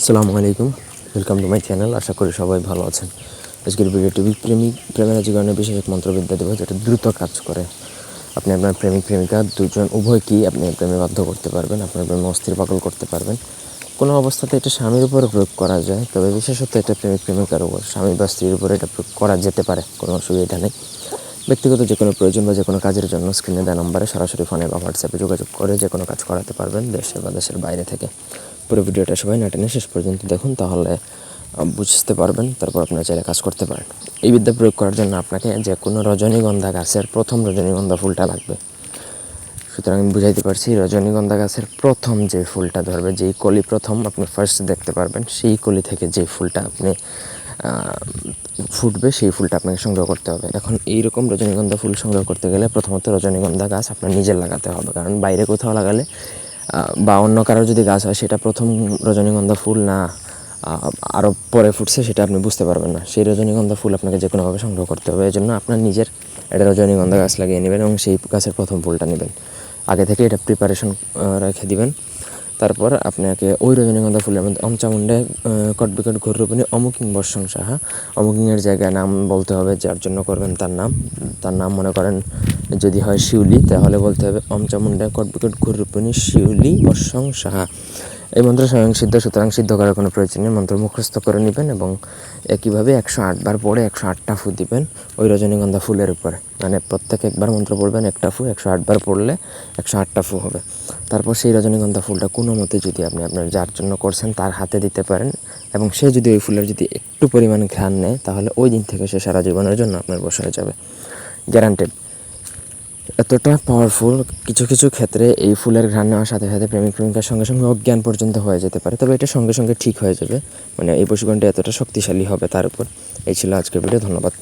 আসসালামু আলাইকুম। Welcome to my channel আশা করি সবাই ভালো আছেন। আজকের ভিডিওটি প্রেমিক প্রেমের জীবনে বিশেষ এক মন্ত্রবিদ্যা দেবো যেটা দ্রুত কাজ করে। আপনি আপনার প্রেমিক, প্রেমিকা, দুজন, উভয় কি আপনি প্রেমে বাধ্য করতে পারবেন, আপনার প্রেমে অস্থির পাগল করতে পারবেন। কোনো অবস্থাতে এটা স্বামীর উপরে প্রয়োগ করা যায়, তবে বিশেষত এটা প্রেমিক, প্রেমিকার উপর। স্বামী বা স্ত্রীর উপরে এটা প্রয়োগ করা যেতে পারে, কোনো অসুবিধা নেই। ব্যক্তিগত যে কোনো প্রয়োজন বা যে কোনো কাজের জন্য স্ক্রিনে দেওয়া নম্বরে সরাসরি ফোনে বা হোয়াটসঅ্যাপে যোগাযোগ করে যে কোনো কাজ করাতে পারবেন দেশে বা দেশের বাইরে থেকে। পুরো ভিডিওটা সবাই না টেনে শেষ পর্যন্ত দেখুন, তাহলে বুঝতে পারবেন, তারপর আপনারা চাইলে কাজ করতে পারেন। এই বিদ্যা প্রয়োগ করার জন্য আপনাকে যে কোনো রজনীগন্ধা গাছের প্রথম রজনীগন্ধা ফুলটা লাগবে। সুতরাং আমি বুঝাইতে পারছি, রজনীগন্ধা গাছের প্রথম যে ফুলটা ধরবে, যেই কলি প্রথম আপনি ফার্স্ট দেখতে পারবেন, সেই কলি থেকে যে ফুলটা আপনি ফুটবে, সেই ফুলটা আপনাকে সংগ্রহ করতে হবে। এখন এইরকম রজনীগন্ধা ফুল সংগ্রহ করতে গেলে প্রথমত রজনীগন্ধা গাছ আপনার নিজের লাগাতে হবে, কারণ বাইরে কোথাও লাগালে বা অন্য কারোর যদি গাছ হয়, সেটা প্রথম রজনীগন্ধা ফুল না আরও পরে ফুটছে, সেটা আপনি বুঝতে পারবেন না। সেই রজনীগন্ধা ফুল আপনাকে যে কোনোভাবে সংগ্রহ করতে হবে। এই জন্য আপনার নিজের একটা রজনীগন্ধা গাছ লাগিয়ে নেবেন এবং সেই গাছের প্রথম ফুলটা নেবেন। আগে থেকে এটা প্রিপারেশন রেখে দিবেন। তারপর আপনাকে ওই রজনীগন্ধা ফুলের মধ্যে অমচামুন্ডে কট বিকট কটবিকট ঘুররূপিণী অমুকিং বর্ষং সাহা, অমুকিংয়ের জায়গায় নাম বলতে হবে, যার জন্য করবেন তার নাম। তার নাম মনে করেন যদি হয় শিউলি, তাহলে বলতে হবে অমচামুন্ডে কটবিকট ঘুররূপিণী শিউলি বর্ষং সাহা। এই মন্ত্র স্বয়ং সিদ্ধ, সুতরাং সিদ্ধ করার কোনো প্রয়োজন নেই। মন্ত্র মুখস্থ করে নেবেন এবং একইভাবে একশো আটবার পরে একশো আটটা ফু দিবেন ওই রজনীগন্ধা ফুলের উপরে। মানে প্রত্যেক একবার মন্ত্র পড়বেন একটা ফু, একশো আটবার পড়লে একশো আটটা ফু হবে। তারপর সেই রজনীগন্ধা ফুলটা কোনো মতে যদি আপনি আপনার যার জন্য করছেন তার হাতে দিতে পারেন এবং সে যদি ওই ফুলের যদি একটু পরিমাণ ঘ্রাণ নেয়, তাহলে ওই দিন থেকে সে সারা জীবনের জন্য আপনার বসে যাবে। গ্যারান্টেড এতটা পাওয়ারফুল কিছু কিছু ক্ষেত্রে এই ফুলের ঘ্রাণ নেওয়ার সাথে সাথে প্রেমিক প্রেমিকার সঙ্গে সঙ্গে অজ্ঞান পর্যন্ত হয়ে যেতে পারে। তবে এটা সঙ্গে সঙ্গে ঠিক হয়ে যাবে। মানে এই পশুগণটা এতটা শক্তিশালী হবে তার উপর। এই ছিল আজকের ভিডিও ধন্যবাদ।